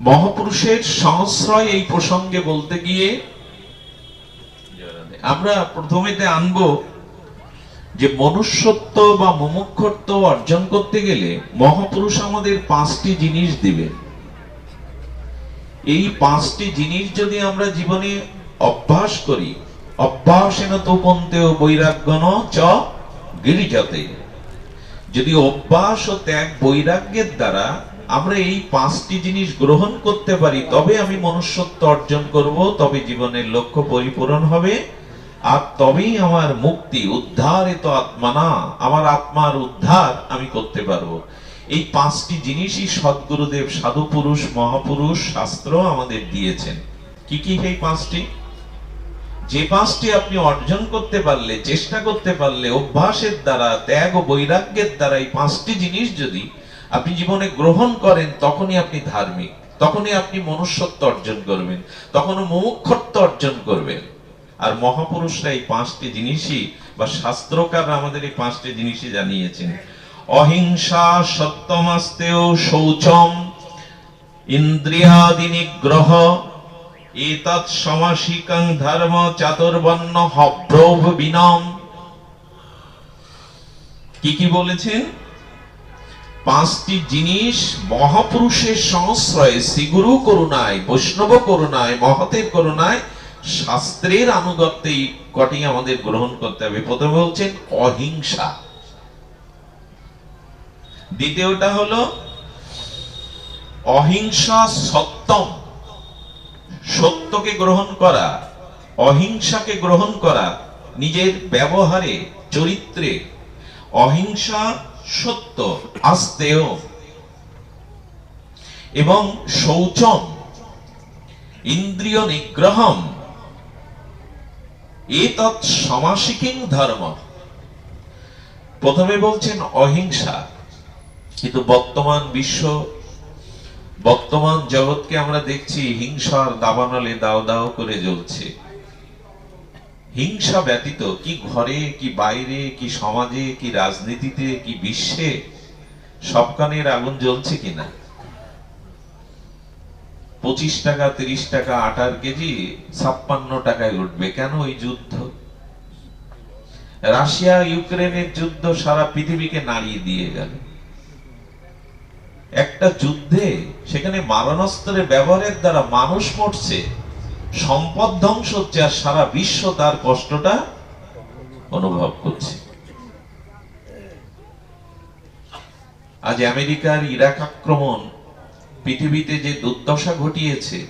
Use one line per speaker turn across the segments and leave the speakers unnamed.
মহাপুরুষের সংশ্রয় এই প্রসঙ্গে বলতে গিয়ে আমরা প্রথমেতে আনব যে মনুষ্যত্ব বা মুমুক্ষত্ব অর্জন করতে গেলে মহাপুরুষ আমাদের পাঁচটি জিনিস দিবেন এই পাঁচটি জিনিস যদি আমরা জীবনে অভ্যাস করি, অভ্যাসেন তো পন্তেও বৈরাগ্যন চ গিরিজাতে। যদি অভ্যাস ও ত্যাগ বৈরাগ্যের দ্বারা আমরা এই পাঁচটি জিনিস গ্রহণ করতে পারি, তবে আমি মনুষ্যত্ব অর্জন করব, তবে জীবনের লক্ষ্য পরিপূরণ হবে, আর তবেই আমার মুক্তি, উদ্ধারিত আত্মানা আমার আত্মার উদ্ধার আমি করতে পারব। এই পাঁচটি জিনিসই সদ্গুরুদেব সাধু পুরুষ মহাপুরুষ শাস্ত্র আমাদের দিয়েছেন। কি কি সেই পাঁচটি? যে পাঁচটি আপনি অর্জন করতে পারলে, চেষ্টা করতে পারলে, অভ্যাসের দ্বারা, ত্যাগ ও বৈরাগ্যের দ্বারা এই পাঁচটি জিনিস যদি আপনি জীবনে গ্রহণ করেন, তখনই আপনি ধার্মিক, তখনই আপনি মনুষ্যত্ব অর্জন করবেন তখন মুমুক্ষত্ব অর্জন করবেন। আর মহাপুরুষরা এই পাঁচটি জিনিসই বা শাস্ত্রকার আমাদের এই পাঁচটি জিনিসই জানিয়েছেন। অহিংসা সত্যমাস্তেও শৌচম ইন্দ্রিয়াদি নিগ্রহ, এতৎ সমাসিকং ধর্ম চাতুর্বর্ণ হব্রভ বিনম। কি কি বলেছেন? পাঁচটি জিনিস মহাপুরুষের সংশ্রয়ে, শ্রীগুরু করুণায়, বৈষ্ণব করুণায় মহতের করুণায়, শাস্ত্রের আনুগত্যে কটি আমাদের গ্রহণ করতে হবে। প্রথমে বলছেন অহিংসা। দ্বিতীয়টা হলো অহিংসা সত্যম। সত্যকে গ্রহণ করা, অহিংসাকে গ্রহণ করা, নিজের ব্যবহারে, চরিত্রে। অহিংসা সত্য, আস্তেয়। এবং শৌচম ইন্দ্রিয় নিগ্রহম এতৎ সমাসিকিং ধর্ম। প্রথমে বলছেন অহিংসা। কিন্তু বর্তমান বিশ্ব, বর্তমান জগৎকে আমরা দেখছি হিংসার দাবানলে দাও দাও করে জ্বলছে। হিংসা ব্যতীত কি ঘরে, কি বাইরে, কি সমাজে, কি রাজনীতিতে, কি বিশ্বে সবখানের আগুন জ্বলছে কিনা? পঁচিশ টাকা, তিরিশ টাকা আটার কেজি, ছাপ্পান্ন টাকায় উঠবে কেন ওই যুদ্ধ? রাশিয়া, ইউক্রেনের যুদ্ধ সারা পৃথিবীকে নাড়িয়ে দিয়ে গেল। একটা যুদ্ধে সেখানে মারণাস্ত্রের ব্যবহারের দ্বারা মানুষ মরছে। সম্পদ ধ্বংস হচ্ছে আর সারা বিশ্ব তার কষ্টটা অনুভব করছে। আজ আমেরিকার ইরাক আক্রমণ পৃথিবীতে যে দুর্দশা ঘটিয়েছে,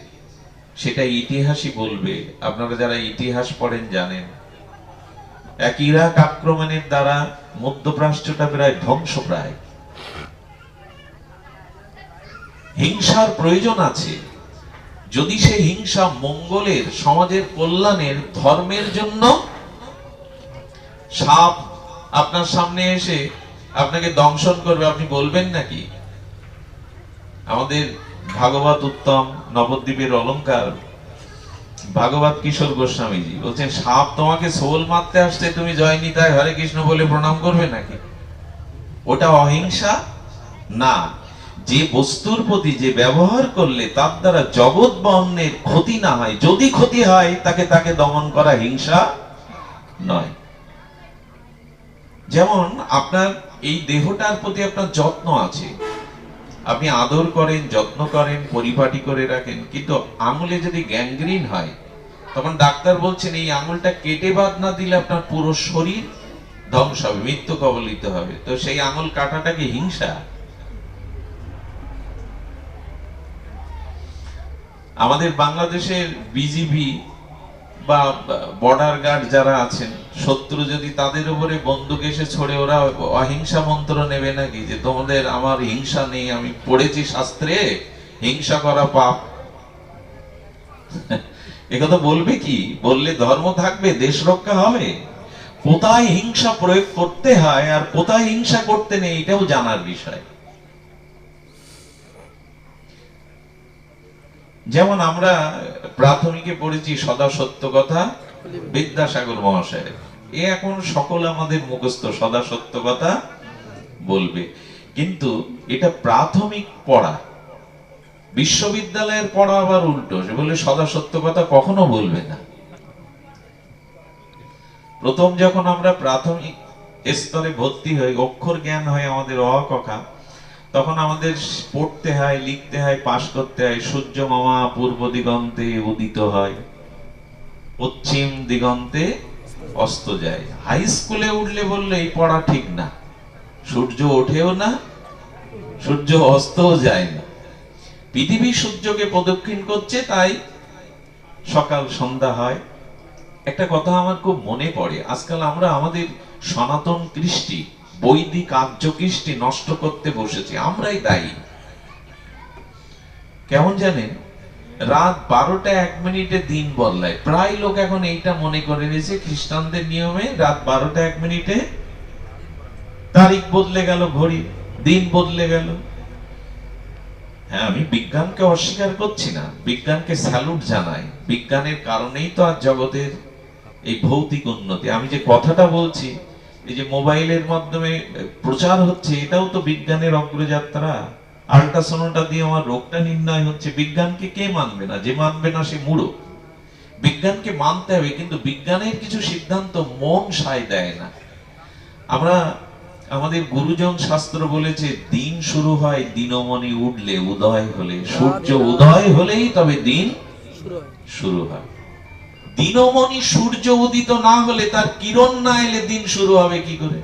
সেটা ইতিহাসই বলবে। আপনারা যারা ইতিহাস পড়েন জানেন। এক ইরাক আক্রমণের দ্বারা মধ্যপ্রাচ্যটা প্রায় ধ্বংস প্রায়। হিংসার প্রয়োজন আছে। যদি সে হিংসা মঙ্গলের, সমাজের কল্যাণের, ধর্মের জন্য সাপ আপনার সামনে এসে আপনাকে দংশন করবে, আপনি বলবেন নাকি? আমাদের ভাগবত উত্তম নবদ্বীপের অলংকার ভাগবত কিশোর গোস্বামীজি বলছেন, সাপ তোমাকে সোল মারতে আসছে, তুমি জয় নিতায় হরে কৃষ্ণ বলে প্রণাম করবে নাকি? ওটা অহিংসা? না যে বস্তুর প্রতি যে ব্যবহার করলে তার দ্বারা জগৎ বা অন্যের ক্ষতি না হয়, যদি ক্ষতি হয়, তাকে তাকে দমন করা হিংসা নয়। যেমন আপনার এই দেহটার প্রতি আপনার যত্ন আছে। আপনি আদর করেন, যত্ন করেন, পরিপাটি করে রাখেন, কিন্তু আঙুলে যদি গ্যাংগ্রিন হয়, তখন ডাক্তার বলছেন, এই আঙুলটা কেটে বাদ না দিলে আপনার পুরো শরীর ধ্বংস হবে, মৃত্যু কবলিত হবে। তো সেই আঙুল কাটাটা কি হিংসা আমাদের বাংলাদেশের বিজিবি বা বর্ডার গার্ড যারা আছেন, শত্রু যদি তাদের উপরে বন্দুক এসে ছড়ে, ওরা অহিংসা মন্ত্র নেবে নাকি? যে তোমাদের আমার হিংসা নেই, আমি পড়েছি শাস্ত্রে, হিংসা করা পাপ। একথা বলবে কি? বললে ধর্ম থাকবে, দেশ রক্ষা হবে। কোথায় হিংসা প্রয়োগ করতে হয় আর কোথায় হিংসা করতে নেই, এটাও জানার বিষয়। যেমন আমরা প্রাথমিকে পড়েছি সদা সত্য কথা, বিদ্যাসাগর মহাশয় এ এখন সকল আমাদের মুখস্থ, সদা সত্য কথা বলবে। কিন্তু এটা প্রাথমিক পড়া। বিশ্ববিদ্যালয়ের পড়া আবার উল্টো, সে বলে সদা সত্য কথা কখনো বলবে না। প্রথম যখন আমরা প্রাথমিক স্তরে ভর্তি হই, অক্ষর জ্ঞান হয় আমাদের অ কথা তখন আমাদের পড়তে হয়, লিখতে হয়, পাশ করতে হয়। সূর্য মামা পূর্ব দিগন্তে উদিত হয়। পশ্চিম দিগন্তে অস্ত যায়। হাই স্কুলে উঠলে বললে, এই পড়া ঠিক না। সূর্য ওঠেও না, সূর্য অস্তও যায় না। পৃথিবী সূর্যকে প্রদক্ষিণ করছে, তাই সকাল সন্ধ্যা হয়। একটা কথা আমার খুব মনে পড়ে। আজকাল আমরা আমাদের সনাতন কৃষ্টি বৈদিক আর্য কৃষ্টি নষ্ট করতে বসেছি, আমরাই দায়ী। কেমন জানেন? রাত বারোটা এক মিনিটে দিন বদলায়। প্রায় লোক এখন এইটা মনে করে নিয়েছে, খ্রিস্টানদের নিয়মে রাত বারোটা এক মিনিটে তারিখ বদলে গেল, ঘড়ি দিন বদলে গেল। হ্যাঁ আমি বিজ্ঞানকে অস্বীকার করছি না, বিজ্ঞানকে স্যালুট জানাই। বিজ্ঞানের কারণেই তো আর জগতের এই ভৌতিক উন্নতি। আমি যে কথাটা বলছি এই যে মোবাইলের মাধ্যমে প্রচার হচ্ছে এটাও তো বিজ্ঞানের অগ্রযাত্রা। আল্ট্রাসাউন্ডটা দিয়ে আমার রোগটা নির্ণয় হচ্ছে বিজ্ঞানকে কে মানবে না? যে মানবে না সে মূঢ় বিজ্ঞানকে মানতে হবে কিন্তু বিজ্ঞানের কিছু সিদ্ধান্ত মন সায় দেয় না। আমরা আমাদের গুরুজন শাস্ত্র বলেছে দিন শুরু হয় দিনমণি উঠলে উদয় হলে। সূর্য উদয় হলেই তবে দিন
শুরু হয়।
দিনমণি সূর্য উদিত না হলে তার কিরণ না এলে দিন শুরু হবে কি করে?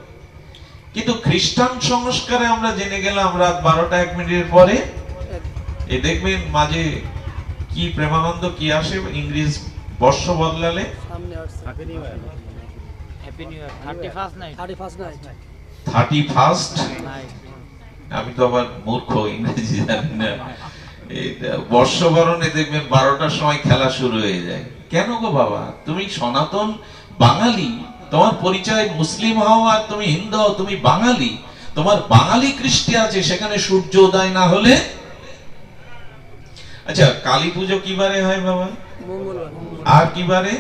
কিন্তু খ্রিস্টান সংস্কারে আমরা জেনে গেলাম রাত বারোটা এক মিনিটের পরে এ দেখবেন মাঝে কি প্রেমানন্দ কি আসে ইংরেজ বর্ষ বদলালে?
সামনে আসছে।
Happy new year happy new year thirty first
আমি তো আবার মূর্খ ইংরেজি জানি না। বর্ষবরণে দেখবেন বারোটার সময় খেলা শুরু হয়ে যায়। কেন গো বাবা? তুমি সনাতন বাঙালি, তোমার পরিচয় মুসলিম হও আর তুমি হিন্দু হও, তুমি বাঙালি। তোমার বাঙালি কৃষ্টি আছে, সেখানে সূর্য উদয় না হলে? আচ্ছা কালী পুজো কিবারে হয় বাবা? আর কিবারে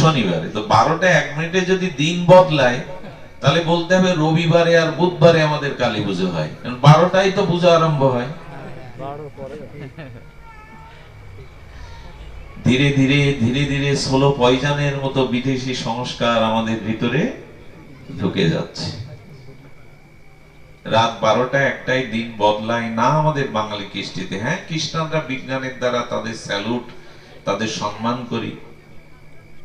শনিবার।
তো বারোটা এক মিনিটে যদি দিন বদলায়, তাহলে বলতে হবে রবিবারে আর বুধবারে আমাদের কালী পুজো হয়। কারণ বারোটাই তো পুজো আরম্ভ হয়। ধীরে ধীরে ধীরে ধীরে ষোলো পয়জানের মতো বিদেশি সংস্কার আমাদের ভিতরে ঢুকে যাচ্ছে। রাত বারোটা একটাই দিন বদলায় না আমাদের বাঙালি কৃষ্টিতে। হ্যাঁ খ্রিস্টানরা বিজ্ঞানের দ্বারা তাদের স্যালুট, তাদের সম্মান করি।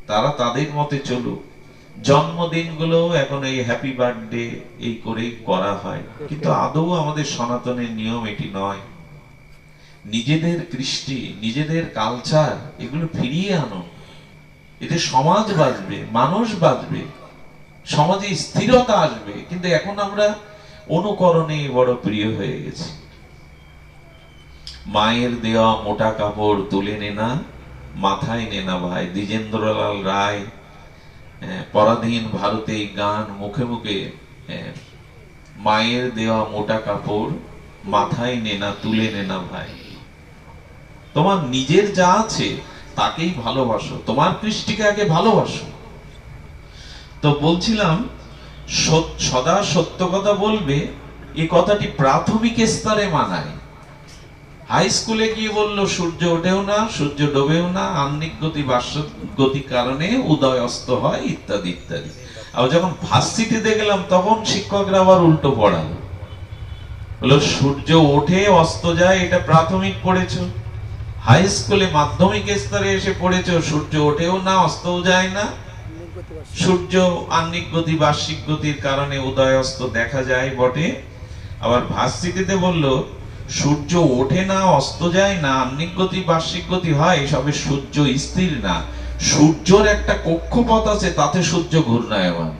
তারা তাদের মতে চলুক। জন্মদিনগুলো এখন এই হ্যাপি বার্থডে এই করেই করা হয়। কিন্তু আদৌ আমাদের সনাতনের নিয়ম এটি নয়। নিজেদের কৃষ্টি নিজেদের কালচার এগুলো ফিরিয়ে আনুন এতে সমাজ বাঁচবে মানুষ বাঁচবে সমাজে স্থিরতা আসবে। কিন্তু এখন আমরা অনুকরণে বড় প্রিয় হয়ে গেছি। মায়ের দেওয়া মোটা কাপড় তুলে নেনা মাথায় নেনা ভাই। দ্বিজেন্দ্রলাল রায় আহ, পরাধীন ভারতে গান মুখে মুখে আহ, মায়ের দেওয়া মোটা কাপড় মাথায় নেনা তুলে নেনা ভাই। তোমার নিজের যা আছে তাকেই ভালোবাসো। তোমার কৃষ্টিকে আগে ভালোবাসো। তো বলছিলাম সদা সত্য কথা বলবে এই কথাটি প্রাথমিক স্তরে মানায়। হাই স্কুলে গিয়ে বলল, সূর্য ওঠেও না, সূর্য ডোবেও না, আহ্নিক গতি গতির কারণে উদয় অস্ত হয়, ইত্যাদি ইত্যাদি। আর যখন ভার্সিটিতে গেলাম, তখন শিক্ষকরা আবার উল্টো পড়ালো। হলো সূর্য ওঠে, অস্ত যায়, এটা প্রাথমিক পড়েছো? হাই স্কুলে মাধ্যমিক স্তরে এসে পড়েছো, সূর্য ওঠেও না, অস্তও যায় না? সূর্য আহ্নিক গতি, বার্ষিক গতির কারণে উদয় অস্ত দেখা যায় বটে। আবার ভার্সিটিতে বলল, সূর্য ওঠে না, অস্ত যায় না, আহ্নিক গতি, বার্ষিক গতি হয়, সবে সূর্য স্থির না। সূর্যর একটা কক্ষপথ আছে, তাতে সূর্য ঘূর্ণায়মান।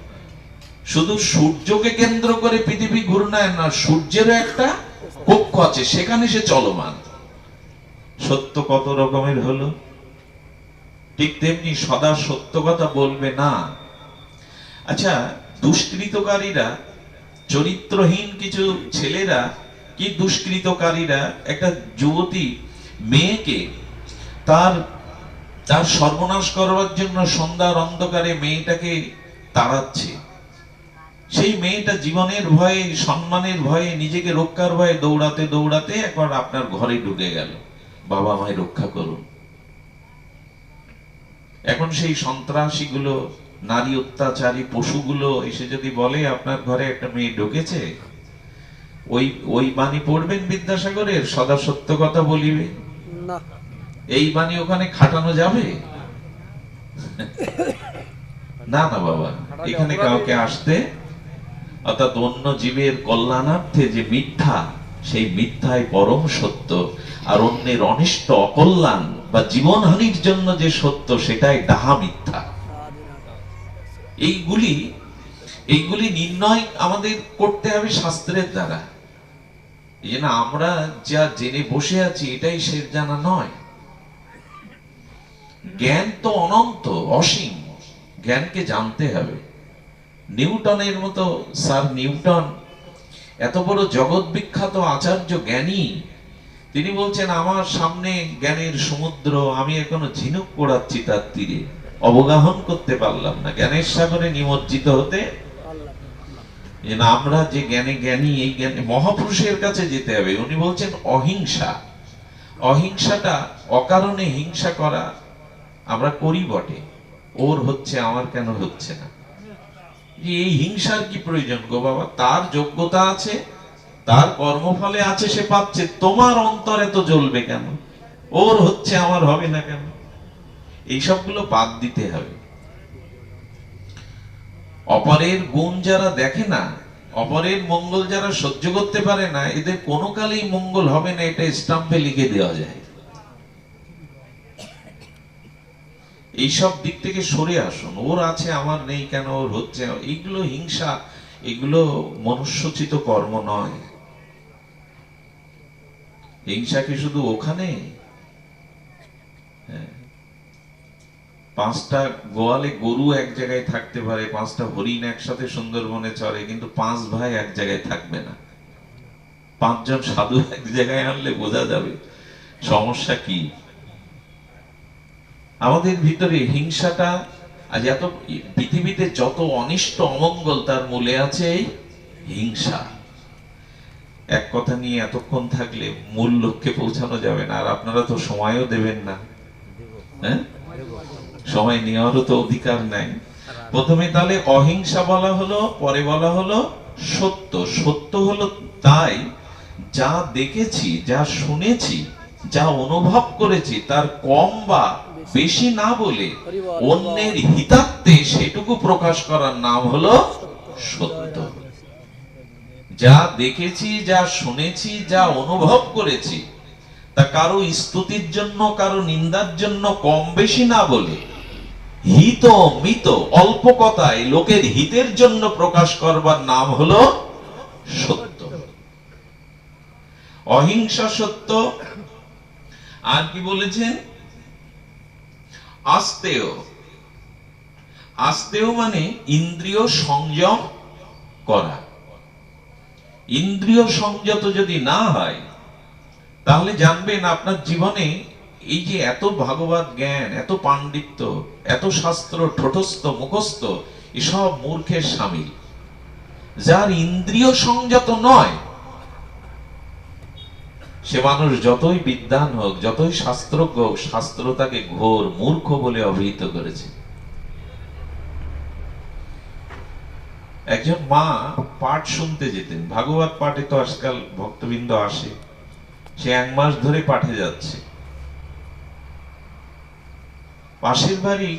শুধু সূর্যকে কেন্দ্র করে পৃথিবী ঘূর্ণায়ন না, সূর্যেরও একটা কক্ষ আছে, সেখানে সে চলমান। সত্য কত রকমের হলো? ঠিক তেমনি সদা সত্য কথা বলবে না। আচ্ছা দুষ্কৃতকারীরা, চরিত্রহীন কিছু ছেলেরা, কি দুষ্কৃতকারীরা? একটা যুবতী মেয়েকে তার তার সর্বনাশ করবার জন্য সন্ধ্যার অন্ধকারে মেয়েটাকে তাড়াচ্ছে। সেই মেয়েটা জীবনের ভয়ে, সম্মানের ভয়ে, নিজেকে রক্ষার ভয়ে দৌড়াতে দৌড়াতে একবার আপনার ঘরে ঢুকে গেল। বাবা আমায় রক্ষা করুন। এখন সেই সন্ত্রাসীগুলো নারী অত্যাচারী পশুগুলো এসে যদি বলে আপনার ঘরে একটা মেয়ে ঢুকেছে ওই ওই বাণী পড়বেন বিদ্যাসাগরের সদা সত্য কথা বলিবে? এই বাণী ওখানে খাটানো যাবে? না না বাবা এখানে কাউকে আসতে অর্থাৎ অন্য জীবের কল্যাণার্থে যে মিথ্যা সেই মিথ্যায় পরম সত্য। আর অন্যের অনিষ্ট, অকল্যাণ বা জীবনহানির জন্য যে সত্য, সেটাই ডাহা মিথ্যা। এইগুলি এইগুলি নির্ণয় আমাদের করতে হবে শাস্ত্রের দ্বারা। এই জন্য আমরা যা জেনে বসে আছি, এটাই শেষ জানা নয়। জ্ঞান তো অনন্ত, অসীম। জ্ঞানকে জানতে হবে। নিউটনের মতো স্যার নিউটন, এত বড় জগৎ বিখ্যাত আচার্য জ্ঞানী তিনি বলছেন, আমার সামনে জ্ঞানের সমুদ্র, আমি এখনও ঝিনুক পোড়াচ্ছি তার তীরে। অবগাহন করতে পারলাম না। জ্ঞানের সাগরে নিমজ্জিত হতে আমরা যে জ্ঞানে জ্ঞানী, এই জ্ঞানে মহাপুরুষের কাছে যেতে হবে। উনি বলছেন, অহিংসা। অহিংসাটা অকারণে হিংসা করা আমরা করি বটে। ওর হচ্ছে, আমার কেন হচ্ছে না? এই হিংসার কি প্রয়োজন গো বাবা? তার যোগ্যতা আছে তার কর্মফলে আছে সে পাচ্ছে, তোমার অন্তরে তো জ্বলবে কেন? ওর হচ্ছে, আমার হবে না কেন? এই সবগুলো বাদ দিতে হবে। অপরের গুণ যারা দেখে না, অপরের মঙ্গল যারা সহ্য করতে পারে না, এদের কোনো কালেই মঙ্গল হবে না, এটা স্টাম্পে লিখে দেওয়া যায়। এইসব দিক থেকে সরে আসুন। ওর আছে, আমার নেই কেন? ওর হচ্ছে। এইগুলো হিংসা, এগুলো মনুষ্যচিত কর্ম নয়। হিংসা কি শুধু ওখানে হ্যাঁ। পাঁচটা গোয়ালে গরু এক জায়গায় থাকতে পারে, পাঁচটা হরিণ একসাথে সুন্দরবনে চড়ে, কিন্তু পাঁচ ভাই এক জায়গায় থাকবে না। পাঁচজন সাধু এক জায়গায় আনলে বোঝা যাবে সমস্যা কি। আমাদের ভিতরে হিংসাটা আজ এত, পৃথিবীতে যত অনিষ্ট অমঙ্গল তার মূলে আছে এই হিংসা। এক কথা নিয়ে এতক্ষণ থাকলে মূল লক্ষ্যে পৌঁছানো যাবে না, আর আপনারা তো সময়ও দেবেন না। হ্যাঁ? সময় নেওয়ারও তো অধিকার নাই। প্রথমে তাহলে অহিংসা বলা হলো, পরে বলা হলো সত্য। সত্য হলো তাই, যা দেখেছি, যা শুনেছি, যা অনুভব করেছি, তার কম বা বেশি না বলে অন্যের হিতার্থে সেটুকু প্রকাশ করার নাম হলো সত্য। যা দেখেছি, যা শুনেছি, যা অনুভব করেছি, তা কারও স্তুতির জন্য, কারও নিন্দার জন্য কম বেশি না বলে। হিত মিত, অল্প কথায় লোকের হিতের জন্য প্রকাশ করবার নাম হলো সত্য। অহিংসা সত্য। আর কি বলেছেন? আস্তেয়। আস্তেয় মানে ইন্দ্রিয় সংযম করা। ইন্দ্রিয় সংযত যদি না হয়, তাহলে জানবেন আপনার জীবনে এই যে এত ভাগবত জ্ঞান, এত পাণ্ডিত্য, এত শাস্ত্র, ঠোঁটস্থ, মুখস্থ, এসব মূর্খের সামিল। যার ইন্দ্রিয় সংযত নয়, সে মানুষ যতই বিদ্বান হোক, যতই শাস্ত্রজ্ঞ হোক, শাস্ত্র তাকে ঘোর মূর্খ বলে অভিহিত করেছে। একজন মা পাঠ শুনতে যেতেন। ভাগবত পাঠে তো আজকাল ভক্তবৃন্দ আসে। সে এক মাস ধরে পাঠে যাচ্ছে। পাশের বাড়ি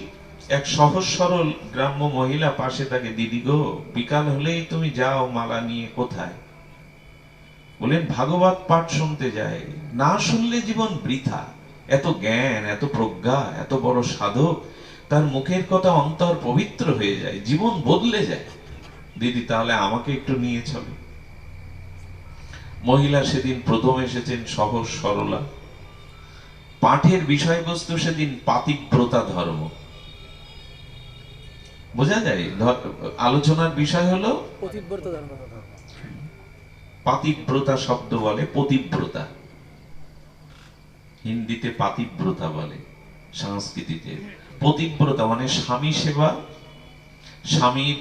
এক সহজ সরল গ্রাম্য মহিলা পাশে তাকে, দিদি গো, বিকাল হলেই তুমি যাও, মালা নিয়ে কোথায়? বলেন, ভাগবত পাঠ শুনতে যায় না শুনলে জীবন বৃথা। এত জ্ঞান, এত প্রজ্ঞা, এত বড় সাধক। তার মুখের কথা অন্তর পবিত্র হয়ে যায়। জীবন বদলে যায়। দিদি তাহলে আমাকে একটু নিয়ে চলো। মহিলা সেদিন প্রথম এসেছেন সহজ সরলা। পাঠের বিষয়বস্তু সেদিন পাতিব্রতা ধর্ম। বোঝা যায়? আলোচনার বিষয় হলো
পাতিব্রতা
শব্দ বলে পতিব্রতা। হিন্দিতে পাতিব্রতা বলে সংস্কৃতিতে। পতিব্রতা মানে স্বামী সেবা স্বামীর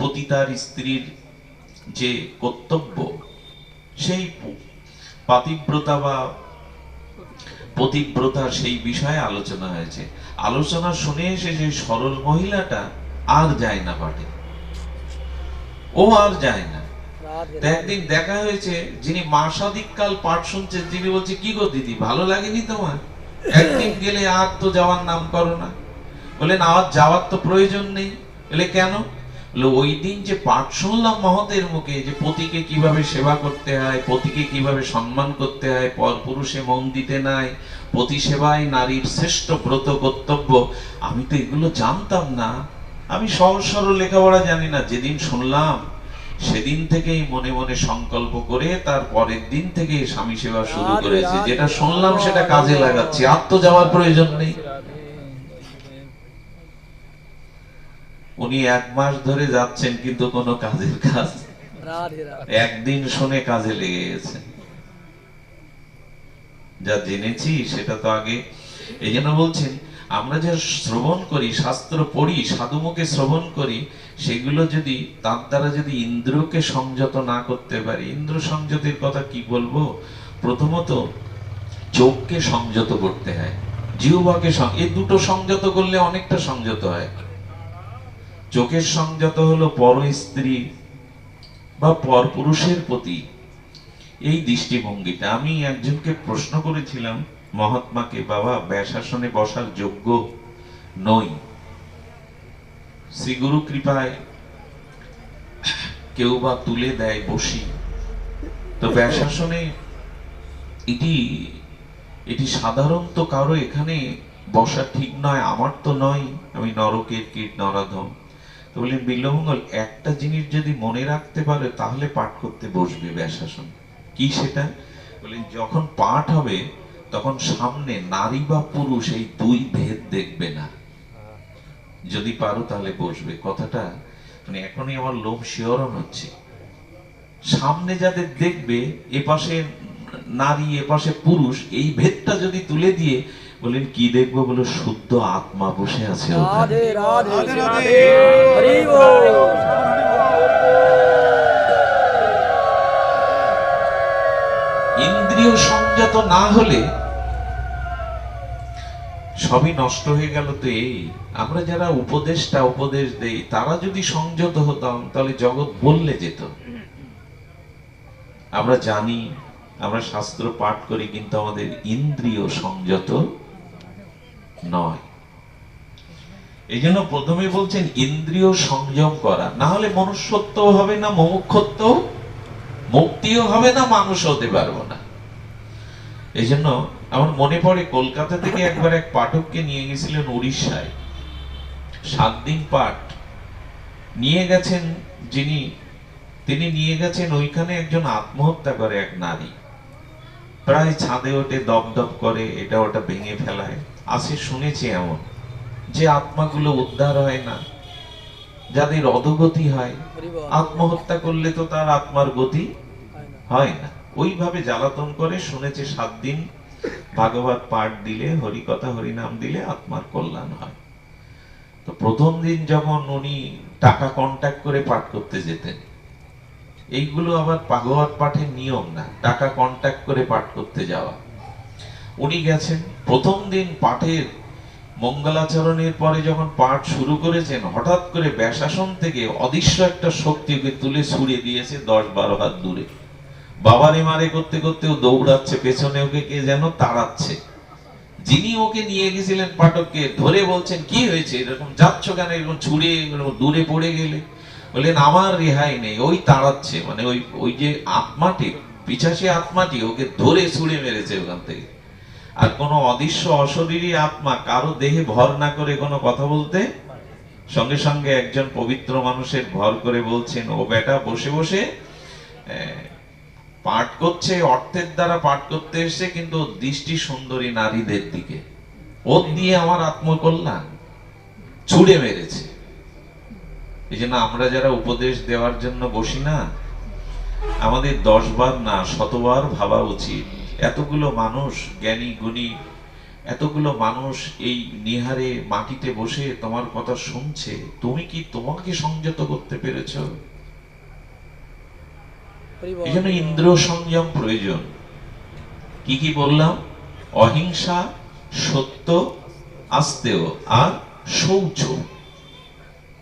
পতিতার স্ত্রীর যে কর্তব্য, সেই পাতিব্রতা বা পতিব্রতার সেই বিষয়ে আলোচনা হয়েছে। আলোচনা শুনে এসে সেই সরল মহিলাটা আর যায় না পাঠে ও আর যায় না। একদিন দেখা হয়েছে, যিনি মাসাদিককাল পাঠ শুনছেন, তিনি বলছে, কি গো দিদি, ভালো লাগেনি তোমার? একদিন গেলে আর তো যাওয়ার নাম করো না। বলেন আর যাওয়ার তো প্রয়োজন নেই। বলে, কেন? ওই দিন যে পাঠ শুনলাম মহতের মুখে যে পতিকে কীভাবে সেবা করতে হয় পতিকে কীভাবে সম্মান করতে হয় পর পুরুষে মন দিতে নাই পতি সেবায় নারীর শ্রেষ্ঠ ব্রত কর্তব্য আমি তো এগুলো জানতাম না। আমি সহজ সরল লেখাপড়া জানি না যেদিন শুনলাম সেদিন থেকেই মনে মনে সংকল্প করে তার পরের দিন থেকে স্বামী সেবা শুরু করেছে। যেটা শুনলাম সেটা কাজে লাগাচ্ছি। আর তো যাওয়ার প্রয়োজন নেই। উনি এক মাস ধরে যাচ্ছেন কিন্তু কোনো কাজের কাজ একদিন শুনে কাজে লেগে গেছে। যা জেনেছি সেটা তো আগে। এই জন্য বলছেন আমরা যা শ্রবণ করি শাস্ত্র পড়ি সাধুমুখে শ্রবণ করি সেগুলো যদি তার দ্বারা যদি ইন্দ্রকে সংযত না করতে পারি ইন্দ্র সংযতের কথা কি বলব? প্রথমত চোখকে সংযত করতে হয় জিহ্বাকে এই দুটো সংযত করলে অনেকটা সংযত হয়। চোখের সংযত হলো পর স্ত্রী বা পর পুরুষের প্রতি। এই দৃষ্টিভঙ্গিটা আমি একজনকে প্রশ্ন করেছিলাম, মহাত্মাকে, বাবা, ব্যাসাসনে বসার যোগ্য নই। শ্রী গুরু কৃপায় কেউ বা তুলে দেয় বসি। তো ব্যাসাসনে এটি এটি সাধারণত কারও এখানে বসা ঠিক নয়, আমার তো নয়, আমি নরকের কীট, নরাধম। তো বললেন বিল্লমঙ্গল, একটা জিনিস যদি মনে রাখতে পারে, তাহলে পাঠ করতে বসবে ব্যাসাসন। কি সেটা? বললেন যখন পাঠ হবে, তখন সামনে নারী বা পুরুষ এই দুই ভেদ দেখবে না। যদি পারো তাহলে বসবে। কথাটা মানে এখনই আমার লোভ শিহরণ হচ্ছে। সামনে যাদের দেখবে এপাশে নারী এপাশে পুরুষ, এই ভেদটা যদি তুলে দিয়ে বলেন কি দেখব বলে শুদ্ধ আত্মা বসে আছে ইন্দ্রিয় সংযত না হলে সবই নষ্ট হয়ে গেল তো এই। আমরা যারা উপদেশটা উপদেশ দেই তারা যদি সংযত হতাম তাহলে জগৎ বললে যেত। আমরা জানি আমরা শাস্ত্র পাঠ করি কিন্তু আমাদের ইন্দ্রিয় সংযত নয়। এই জন্য প্রথমে বলছেন ইন্দ্রিয় সংযম করা। না হলে মনুষ্যত্ব হবে না মুক্তিও হবে না, মানুষ হতে পারব না। এই জন্য মনে পড়ে, কলকাতা থেকে একবার এক পাঠককে নিয়ে গেছিলেন উড়িষ্যায়। সাত দিন পাঠ। নিয়ে গেছেন যিনি, তিনি নিয়ে গেছেন ওইখানে একজন আত্মহত্যা করে এক নারী। প্রায় ছাদে ওঠে দপ দপ করে, এটা ওটা ভেঙে ফেলায়। আসে শুনেছি এমন, যে আত্মাগুলো উদ্ধার হয় না, যাদের অধগতি হয়, আত্মহত্যা করলে তো তার আত্মার গতি।
হয় না
ওইভাবে জ্বালাতন করে শুনেছে সাত দিন ভাগবত পাঠ দিলে, হরিকথা, হরিনাম দিলে আত্মার কল্যাণ হয় তো প্রথম দিন যখন উনি টাকা কন্ট্যাক্ট করে পাঠ করতে যেতেন, এইগুলো আবার ভাগবত পাঠের নিয়ম না, টাকা কন্ট্যাক্ট করে পাঠ করতে যাওয়া উনি গেছেন প্রথম দিন পাঠের মঙ্গলাচরণের পরে যখন পাঠ শুরু করেছেন, হঠাৎ করে ব্যাসাসন থেকে অদৃশ্য একটা শক্তি ওকে তুলে ছুড়ে দিয়েছে দশ বারো হাত দূরে। বাবারে মারে করতে করতে ও দৌড়াচ্ছে, পেছনে ওকে কে যেন তাড়াচ্ছে। যিনি ওকে নিয়ে গেছিলেন পাঠককে ধরে বলছেন, কি হয়েছে? এরকম যাচ্ছ কেন? এরকম ছুড়ে দূরে পড়ে গেলে? বললেন, আমার রেহাই নেই, ওই তাড়াচ্ছে। মানে ওই ওই যে আত্মাটি, পিছাসী আত্মাটি ওকে ধরে ছুড়ে মেরেছে ওখান থেকে। আর কোনো অদৃশ্য অশরীরী আত্মা কারও দেহে ভর না করে কোনো কথা বলতে? সঙ্গে সঙ্গে একজন পবিত্র মানুষের ভর করে বলছেন, ও বেটা, বসে বসে। পাঠ করছে, অর্থের দ্বারা পাঠ করতে এসছে, কিন্তু দৃষ্টি সুন্দরী নারীদের দিকে। ওর দিয়ে আমার আত্মকল্যাণ ছুড়ে মেরেছে। এই জন্য আমরা যারা উপদেশ দেওয়ার জন্য বসি না, আমাদের দশবার না, শতবার ভাবা উচিত। এতগুলো মানুষ জ্ঞানী গুণী এতগুলো মানুষ এই নিহারে মাটিতে বসে তোমার কথা শুনছে তুমি কি তোমাকে সংযত করতে পেরেছ? এই জন্য ইন্দ্র সংযম প্রয়োজন। কি কি বললাম? অহিংসা সত্য আস্তেয় আর শৌচ।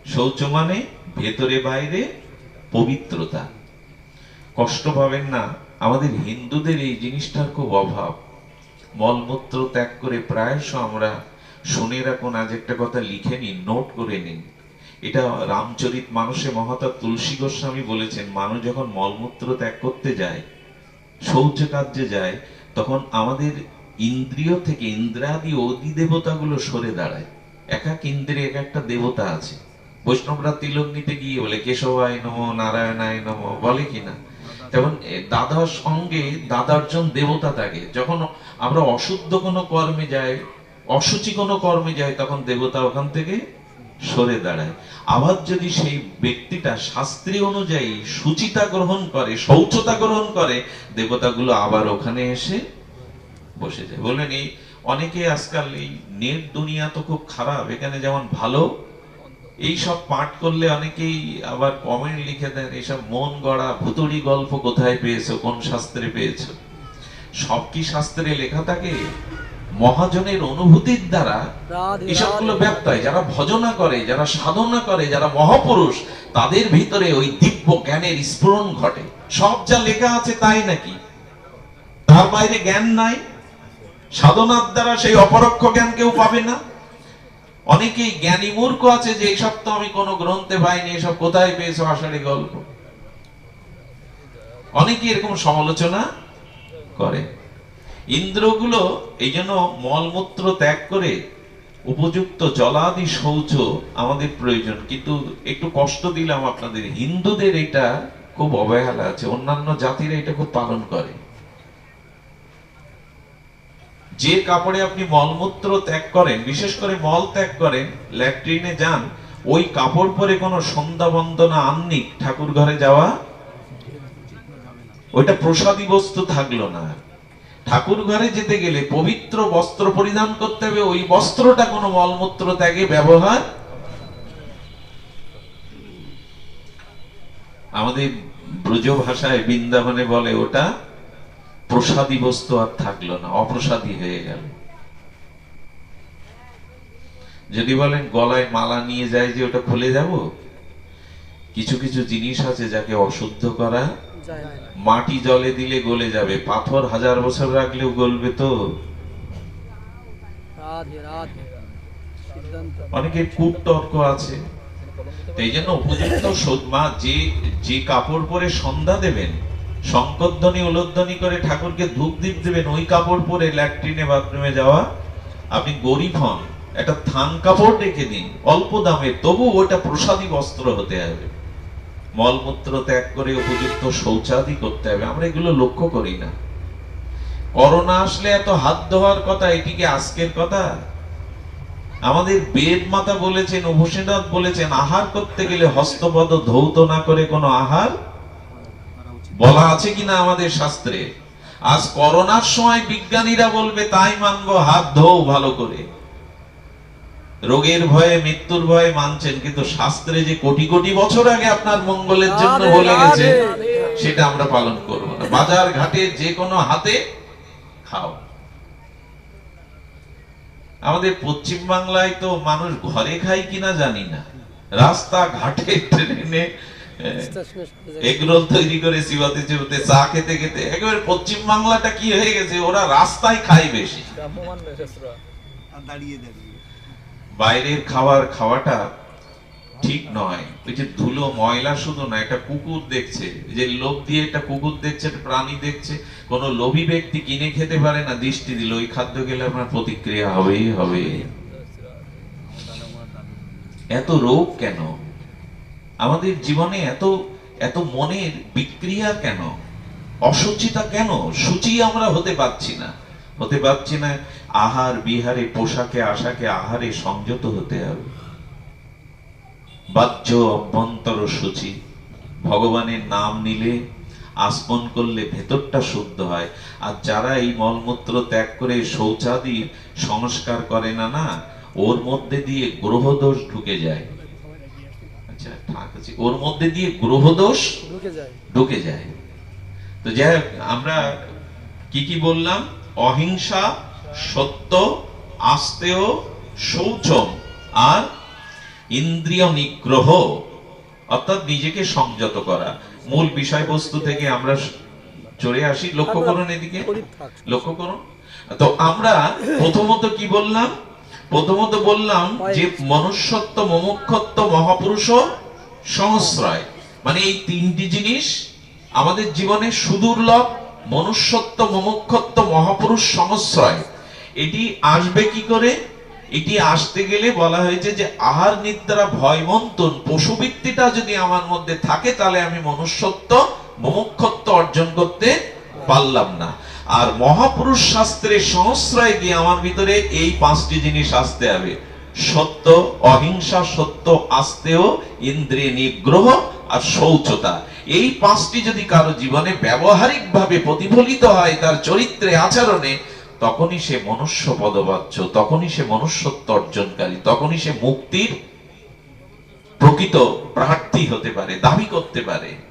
শৌচ মানে ভেতরে বাইরে পবিত্রতা। কষ্ট পাবেন না। আমাদের হিন্দুদের এই জিনিসটার খুব অভাব। মলমূত্র ত্যাগ করে প্রায়শ আমরা শুনে রাখুন, আজ একটা কথা লিখে নিন, নোট করে নিন। এটা রামচরিত মানুষে মহাতা তুলসী গোস্বামী বলেছেন, মানুষ যখন মলমূত্র ত্যাগ করতে যায় শৌচ কার্যে যায়, তখন আমাদের ইন্দ্রিয় থেকে ইন্দ্রাদি অধি দেবতাগুলো সরে দাঁড়ায়। এক এক ইন্দ্রিয় এক একটা দেবতা আছে। বৈষ্ণবরা তিলক নিতে গিয়ে বলে, কেশবায় নম, নারায়ণায় নম, বলে কিনা? তেমন এ, দাদার সঙ্গে দাদারজন দেবতা থাকে। যখন আমরা অশুদ্ধ কোনো কর্মে যাই অসুচি কোনো কর্মে যাই তখন দেবতা ওখান থেকে সরে দাঁড়ায়। আবার যদি সেই ব্যক্তিটা শাস্ত্রী অনুযায়ী সুচিতা গ্রহণ করে শৌচতা গ্রহণ করে দেবতাগুলো আবার ওখানে এসে বসে যায়। বললেন এই অনেকে আজকাল এই নেট দুনিয়া তো খুব খারাপ এখানে যেমন ভালো এই সব পাঠ করলে অনেকেই আবার কমেন্ট লিখে দেন এইসব মন গড়া ভুতুড়ি গল্প কোথায় পেয়েছ? কোন শাস্ত্রে পেয়েছ? সব কি শাস্ত্রে লেখা থাকে? মহাজনের অনুভূতির দ্বারা এসবগুলো। ব্যক্ত হয়। যারা ভজনা করে যারা সাধনা করে যারা মহাপুরুষ তাদের ভিতরে ওই দিব্য জ্ঞানের স্ফুরণ ঘটে। সব যা লেখা আছে তাই নাকি? তার বাইরে জ্ঞান নাই? সাধনার দ্বারা সেই অপরোক্ষ জ্ঞান কেউ পাবে না? অনেকেই জ্ঞানী মূর্খ আছে যে এইসব তো আমি কোনো গ্রন্থে পাইনি, এসব কোথায় পেয়েছ আষাঢ়ি গল্প? অনেকে এরকম সমালোচনা করে। ইন্দ্রগুলো এই জন্য মলমূত্র ত্যাগ করে উপযুক্ত জলাদি শৌচ আমাদের প্রয়োজন। কিন্তু একটু কষ্ট দিলাম আপনাদের। হিন্দুদের এটা খুব অবহেলা আছে, অন্যান্য জাতিরা এটা খুব পালন করে। যে কাপড়ে আপনি মলমূত্র ত্যাগ করেন, বিশেষ করে মল ত্যাগ করেন, ল্যাট্রিনে যান, ওই কাপড় পরে কোনো সন্ধ্যা বন্দনা আননিক ঠাকুর ঘরে যাওয়া? ওইটা প্রসাদী বস্তু থাকল না। ঠাকুর ঘরে যেতে গেলে পবিত্র বস্ত্র পরিধান করতে হবে, ওই বস্ত্রটা কোনো মলমূত্র ত্যাগে ব্যবহার? আমাদের ব্রজ ভাষায় বৃন্দাবনে বলে ওটা প্রসাদী বস্তু আর থাকল না অপ্রসাদী হয়ে গেল। যদি বলেন গলায় মালা নিয়ে যায় যে ওটা খুলে যাব? কিছু কিছু জিনিস আছে যাকে অশুদ্ধ করা মাটি জলে দিলে গলে যাবে পাথর হাজার বছর রাখলেও গলবে তো। অনেকের কূপ তর্ক আছে। এই জন্য উপযুক্ত যে যে কাপড় পরে সন্ধ্যা দেবেন শঙ্করধ্বনি উলোধ্বনি করে ঠাকুরকে ধূপ দীপ দেবেন ওই কাপড় পরে ল্যাট্রিনে বাথরুমে যাওয়া। আপনি গরিব হন, একটা থান কাপড় রেখে দিন অল্প দামে, তবু ওটা প্রসাদী বস্ত্র হতে হবে। মলমূত্র ত্যাগ করে উপযুক্ত শৌচাদি করতে হবে, আমরা এগুলো লক্ষ্য করি না। করোনা আসলে এত হাত ধোয়ার কথা এটিকে আজকের কথা? আমাদের বেদ মাতা বলেছেন উপসেনাথ বলেছেন, আহার করতে গেলে হস্তপদ ধৌত না করে কোনো আহার বলা আছে কিনা আমাদের শাস্ত্রে? আজ করোনার সময় বিজ্ঞানীরা বলবে তাই মানবো হাত ধোও ভালো করে। রোগের ভয়ে মৃত্যুর ভয়ে মানছেন কিন্তু শাস্ত্রে যে কোটি কোটি বছর আগে আপনার মঙ্গলের জন্য বলে গেছে সেটা আমরা পালন করব না। বাজার ঘাটে যে কোনো হাতে খাও। আমাদের পশ্চিম বাংলায় তো মানুষ ঘরে খায় কিনা জানি না। রাস্তা ঘাটে ট্রেনে। এগরোল তৈরি করে চিবাতে চিবাতে চা খেতে খেতে একেবারে পশ্চিম বাংলাটা কি হয়ে গেছে? ওরা রাস্তায় খায় বেশি। বাইরের খাবার খাওয়াটা ঠিক নয়। ওই যে ধুলো ময়লা শুধু না একটা কুকুর দেখছে। যে লোভ দিয়ে একটা কুকুর দেখছে একটা প্রাণী দেখছে কোন লোভী ব্যক্তি কিনে খেতে পারে না দৃষ্টি দিল ওই খাদ্য গেলে আপনার প্রতিক্রিয়া হবেই হবে এত রোগ কেন? আমাদের জীবনে এত এত মনের বিক্রিয়া কেন? অসুচিতা কেন? সূচি আমরা হতে পারছি না। হতে পারছি না আহার বিহারে, পোশাকে, আশাকে, আহারে সংযত হতে হবে। বাহ্য অভ্যন্তর সূচি। ভগবানের নাম নিলে আসমন করলে ভেতরটা শুদ্ধ হয়। আর যারা এই মলমূত্র ত্যাগ করে শৌচাদির সংস্কার করে না না, ওর মধ্যে দিয়ে গ্রহদোষ ঢুকে যায়। আছে ওর মধ্যে দিয়ে গ্রহদোষ
ঢুকে যায়।
ঢুকে যায়। তো যাই আমরা কি কি বললাম? অহিংসা সত্য আস্তেয় শৌচম আর ইন্দ্রিয় নিগ্রহ অর্থাৎ নিজেকে সংযত করা। মূল বিষয়বস্তু থেকে আমরা চলে আসি। লক্ষ্য করুন এদিকে। লক্ষ্য করুন। তো আমরা প্রথমত কি বললাম? প্রথমত বললাম যে মনুষ্যত্ব মমুক্ষত্ব মহাপুরুষ সংশ্রয়। মানে এই তিনটি জিনিস আমাদের জীবনে সুদুর্লভ মনুষ্যত্ব মমুক্ষত্ব মহাপুরুষ সংশ্রয়। এটি আসবে কি করে? এটি আসতে গেলে বলা হয়েছে যে আহার নিদ্রা ভয় মন্তন পশুবৃত্তিটা যদি আমার মধ্যে থাকে তাহলে আমি মনুষ্যত্ব মমুক্ষত্ব অর্জন করতে পারলাম না। আর মহাপুরুষ শাস্ত্রের সংশ্রয় গিয়ে আমার ভিতরে এই পাঁচটি জিনিস আসতে হবে। সত্য, অহিংসা, সত্য আস্তেয় ইন্দ্রিয় নিগ্রহ আর শৌচতা। এই পাঁচটি যদি কারও জীবনে ব্যবহারিক ভাবে প্রতিফলিত হয় তার চরিত্রে, আচরণে, তখনই সে মনুষ্য পদবাচ্য, তখনই সে মনুষ্যত্ব অর্জনকারী, তখনই সে মুক্তির প্রকৃত প্রার্থী হতে পারে, দাবি করতে পারে।